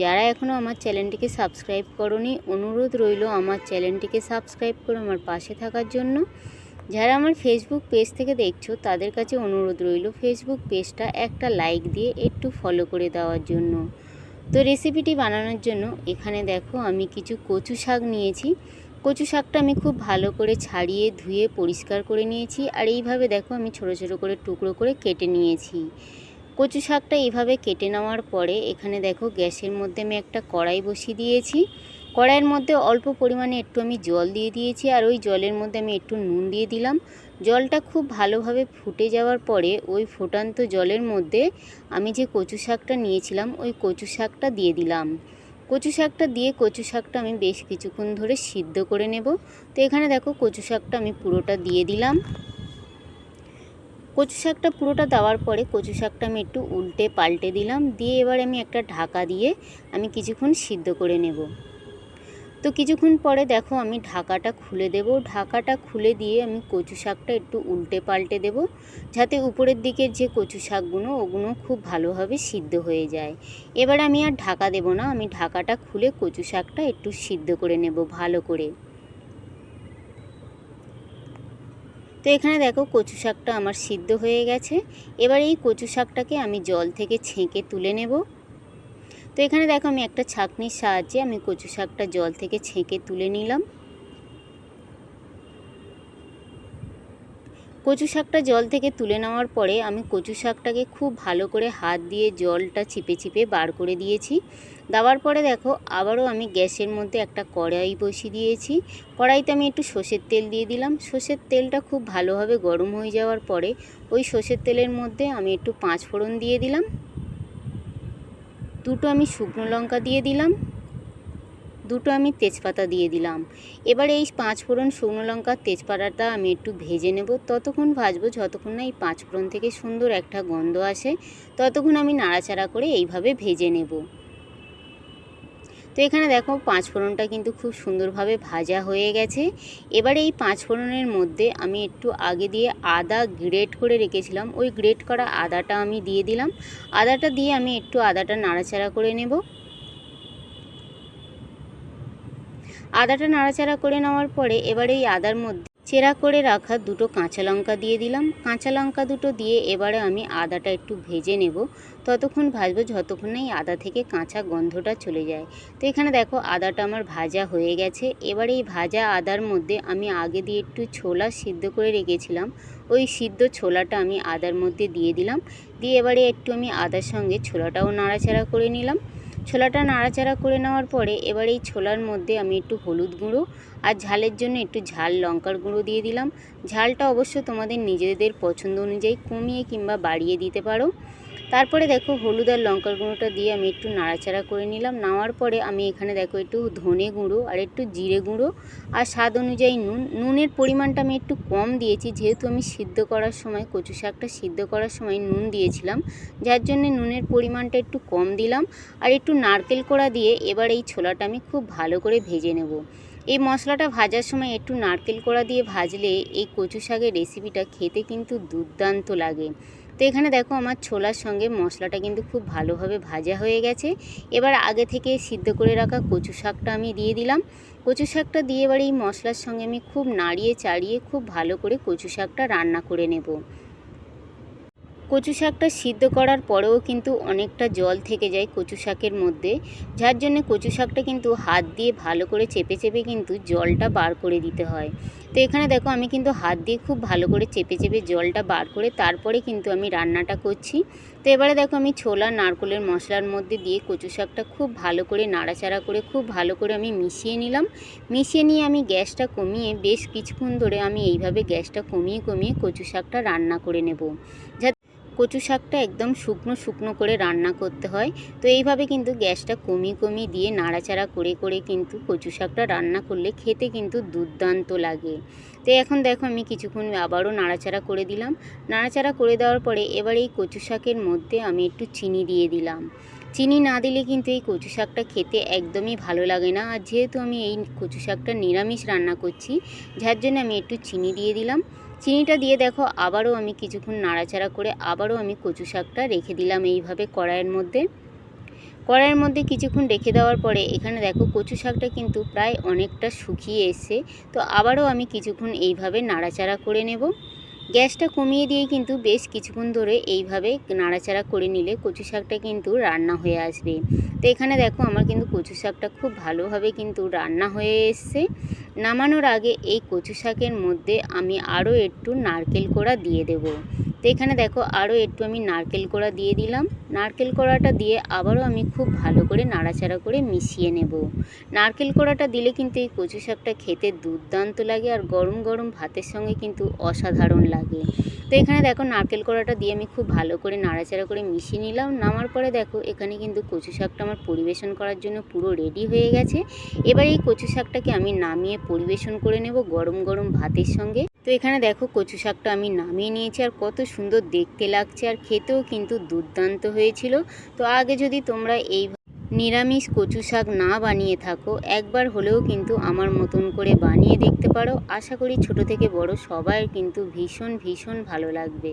যারা এখনও আমার চ্যানেলটিকে সাবস্ক্রাইব করনি, অনুরোধ রইল আমার চ্যানেলটিকে সাবস্ক্রাইব করে আমার পাশে থাকার জন্য। যারা আমার ফেসবুক পেজ থেকে দেখছ, তাদের কাছে অনুরোধ রইল ফেসবুক পেজটা একটা লাইক দিয়ে একটু ফলো করে দেওয়ার জন্য। তো রেসিপিটি বানানোর জন্য এখানে দেখো আমি কিছু কচু শাক নিয়েছি। কচু শাকটা আমি খুব ভালো করে ছাড়িয়ে, ধুয়ে, পরিষ্কার করে নিয়েছি। আর এইভাবে দেখো আমি ছোটো ছোটো করে টুকরো করে কেটে নিয়েছি। কচু শাকটা এইভাবে কেটে নেওয়ার পরে এখানে দেখো গ্যাসের মধ্যে আমি একটা কড়াই বসিয়ে দিয়েছি। কড়াইয়ের মধ্যে অল্প পরিমাণে একটু আমি জল দিয়ে দিয়েছি আর ওই জলের মধ্যে আমি একটু নুন দিয়ে দিলাম। জলটা খুব ভালোভাবে ফুটে যাওয়ার পরে ওই ফুটান্ত জলের মধ্যে আমি যে কচু শাকটা নিয়েছিলাম, ওই কচু শাকটা দিয়ে দিলাম। কচু শাকটা দিয়ে কচু শাকটা আমি বেশ কিছুক্ষণ ধরে সিদ্ধ করে নেব। তো এখানে দেখো কচু শাকটা আমি পুরোটা দিয়ে দিলাম। কচু শাকটা পুরোটা দেওয়ার পরে কচু শাকটা আমি একটু উল্টে পাল্টে দিলাম। দিয়ে এবার আমি একটা ঢাকা দিয়ে আমি কিছুক্ষণ সিদ্ধ করে নেব। তো কিছুক্ষণ পরে দেখো আমি ঢাকাটা খুলে দেব। ঢাকাটা খুলে দিয়ে আমি কচু শাকটা একটু উল্টে পাল্টে দেব। যাতে উপরের দিকের যে কচু শাকগুলো, ওগুলো খুব ভালোভাবে সিদ্ধ হয়ে যায়। এবার আমি আর ঢাকা দেব না। আমি ঢাকাটা খুলে কচু শাকটা একটু সিদ্ধ করে নেব ভালো করে। তো এখানে দেখো কচু শাকটা আমার সিদ্ধ হয়ে গেছে। এবার এই কচু শাকটাকে আমি জল থেকে ছেঁকে তুলে নেব। তো এখানে দেখো আমি একটা ছাঁকনির সাহায্যে আমি কচু শাকটা জল থেকে ছেঁকে তুলে নিলাম। কচু শাকটা জল থেকে তুলে নেওয়ার পরে আমি কচু শাকটাকে খুব ভালো করে হাত দিয়ে জলটা চিপে চিপে বার করে দিয়েছি। দেওয়ার পরে দেখো, আবারও আমি গ্যাসের মধ্যে একটা কড়াই বসিয়ে দিয়েছি। কড়াইতে আমি একটু সর্ষের তেল দিয়ে দিলাম। সর্ষের তেলটা খুব ভালোভাবে গরম হয়ে যাওয়ার পরে ওই সর্ষের তেলের মধ্যে আমি একটু পাঁচ ফোড়ন দিয়ে দিলাম। দুটো আমি শুকনো লঙ্কা দিয়ে দিলাম। দুটো আমি তেজপাতা দিয়ে দিলাম। এবার এই পাঁচ ফোড়ন শুকনো লঙ্কার তেজপাতাটা আমি একটু ভেজে নেব। ততক্ষণ ভাজবো যতক্ষণ না এই পাঁচ ফোড়ন থেকে সুন্দর একটা গন্ধ আসে, ততক্ষণ আমি নাড়াচাড়া করে এইভাবে ভেজে নেব। তো এখানে দেখো পাঁচ ফোড়নটা কিন্তু খুব সুন্দরভাবে ভাজা হয়ে গেছে। এবারে এই পাঁচ ফোড়নের মধ্যে আমি একটু আগে দিয়ে আদা গ্রেট করে রেখেছিলাম। ওই গ্রেট করা আদাটা আমি দিয়ে দিলাম। আদাটা দিয়ে আমি একটু আদাটা নাড়াচাড়া করে নেব। আদাটা নাড়াচাড়া করে নেওয়ার পরে এবার এই আদার মধ্যে চেরা করে রাখা দুটো কাঁচা লঙ্কা দিয়ে দিলাম। কাঁচা লঙ্কা দুটো দিয়ে এবারে আমি আদাটা একটু ভেজে নেব। ততক্ষণ ভাজবো যতক্ষণ না এই আদা থেকে কাঁচা গন্ধটা চলে যায়। তো এখানে দেখো আদাটা আমার ভাজা হয়ে গেছে। এবার এই ভাজা আদার মধ্যে আমি আগে দিয়ে একটু ছোলা সিদ্ধ করে রেখেছিলাম। ওই সিদ্ধ ছোলাটা আমি আদার মধ্যে দিয়ে দিলাম। দিয়ে এবারে একটু আমি আদার সঙ্গে ছোলাটাও নাড়াচাড়া করে নিলাম। ছোলাটা নাড়াচাড়া করে নেওয়ার পরে এবার এই ছোলার মধ্যে আমি একটু হলুদ গুঁড়ো আর ঝালের জন্য একটু ঝাল লঙ্কার গুঁড়ো দিয়ে দিলাম। ঝালটা অবশ্য তোমাদের নিজেদের পছন্দ অনুযায়ী কমিয়ে কিংবা বাড়িয়ে দিতে পারো। তারপরে দেখো হলুদ আর লঙ্কার গুঁড়োটা দিয়ে আমি একটু নাড়াচাড়া করে নিলাম। নেওয়ার পরে আমি এখানে দেখো একটু ধনে গুঁড়ো আর একটু জিরে গুঁড়ো আর স্বাদ অনুযায়ী নুন। নুনের পরিমাণটা আমি একটু কম দিয়েছি। যেহেতু আমি সিদ্ধ করার সময়, কচু শাকটা সিদ্ধ করার সময় নুন দিয়েছিলাম, যার জন্য নুনের পরিমাণটা একটু কম দিলাম। আর একটু নারকেল কোড়া দিয়ে এবার এই ছোলাটা আমি খুব ভালো করে ভেজে নেব। এই মশলাটা ভাজার সময় একটু নারকেল কোড়া দিয়ে ভাজলে এই কচু শাকের রেসিপিটা খেতে কিন্তু দুর্দান্ত লাগে। তো এখানে দেখো আমার ছোলার সঙ্গে মশলাটা কিন্তু খুব ভালোভাবে ভাজা হয়ে গেছে। এবার আগে থেকে সিদ্ধ করে রাখা কচু শাকটা আমি দিয়ে দিলাম। কচু শাকটা দিয়ে এবার এই মশলার সঙ্গে আমি খুব নাড়িয়ে চাড়িয়ে খুব ভালো করে কচু শাকটা রান্না করে নেব। কচু শাকটা সিদ্ধ করার পরেও কিন্তু অনেকটা জল থেকে যায় কচু শাকের মধ্যে। যার জন্য কচু শাকটা কিন্তু হাত দিয়ে ভালো করে চেপে চেপে কিন্তু জলটা বার করে দিতে হয়। তো এখানে দেখো আমি কিন্তু হাত দিয়ে খুব ভালো করে চেপে চেপে জলটা বার করে তারপরে কিন্তু আমি রান্নাটা করছি। তো এবারে দেখো আমি ছোলা, নারকলের মশলার মধ্যে দিয়ে কচু শাকটা খুব ভালো করে নাড়াচাড়া করে খুব ভালো করে আমি মিশিয়ে নিলাম। মিশিয়ে নিয়ে আমি গ্যাসটা কমিয়ে বেশ কিছুক্ষণ ধরে আমি এইভাবে গ্যাসটা কমিয়ে কমিয়ে কচু শাকটা রান্না করে নেব। কচু শাকটা একদম শুকনো শুকনো করে রান্না করতে হয়। তো এইভাবে কিন্তু গ্যাসটা কমিয়ে কমিয়ে দিয়ে নাড়াচাড়া করে করে কিন্তু কচু শাকটা রান্না করলে খেতে কিন্তু দুর্দান্ত লাগে। তো এখন দেখো আমি কিছুক্ষণ আবারও নাড়াচাড়া করে দিলাম। নাড়াচাড়া করে দেওয়ার পরে এবার এই কচু শাকের মধ্যে আমি একটু চিনি দিয়ে দিলাম। চিনি না দিলে কিন্তু এই কচু শাকটা খেতে একদমই ভালো লাগে না। আর যেহেতু আমি এই কচু শাকটা নিরামিষ রান্না করছি, যার জন্য আমি একটু চিনি দিয়ে দিলাম। চিনিটা দিয়ে দেখো, আবারও আমি কিছুক্ষণ নাড়াচাড়া করে আবারও আমি কচু শাকটা রেখে দিলাম এইভাবে কড়াইয়ের মধ্যে। কড়াইয়ের মধ্যে কিছুক্ষণ রেখে দেওয়ার পরে এখানে দেখো কচু শাকটা কিন্তু প্রায় অনেকটা শুকিয়ে এসছে। তো আবারও আমি কিছুক্ষণ এইভাবে নাড়াচাড়া করে নেব। গ্যাসটা কমিয়ে দিয়ে কিন্তু বেশ কিছুক্ষণ ধরে এইভাবে নাড়াচাড়া করে নিলে কচু শাকটা কিন্তু রান্না হয়ে আসবে। তো এখানে দেখো আমার কিন্তু কচু শাকটা খুব ভালোভাবে কিন্তু রান্না হয়ে এসছে। নামানোর আগে এই কচু শাকের মধ্যে আমি আরও একটু নারকেল কোড়া দিয়ে দেব। তো এখানে দেখো আরও একটু আমি নারকেল কোড়া দিয়ে দিলাম। নারকেল কোড়াটা দিয়ে আবারও আমি খুব ভালো করে নাড়াচাড়া করে মিশিয়ে নেব। নারকেল কোড়াটা দিলে কিন্তু এই কচু শাকটা খেতে দুর্দান্ত লাগে আর গরম গরম ভাতের সঙ্গে কিন্তু অসাধারণ লাগে। তো এখানে দেখো নারকেল কোড়াটা দিয়ে আমি খুব ভালো করে নাড়াচাড়া করে মিশিয়ে নিলাম। নামার পরে দেখো এখানে কিন্তু কচু শাকটা আমার পরিবেশন করার জন্য পুরো রেডি হয়ে গেছে। এবার এই কচু শাকটাকে আমি নামিয়ে পরিবেশন করে নেব গরম গরম ভাতের সঙ্গে। তো এখানে দেখো কচু শাকটা আমি নামিয়ে নিয়েছি আর কত সুন্দর দেখতে লাগছে আর খেতেও কিন্তু দুর্দান্ত হয়েছিল। তো আগে যদি তোমরা এই নিরামিষ কচু শাক না বানিয়ে থাকো, একবার হলেও কিন্তু আমার মতন করে বানিয়ে দেখতে পারো। আশা করি ছোট থেকে বড় সবাই কিন্তু ভীষণ ভীষণ ভালো লাগবে।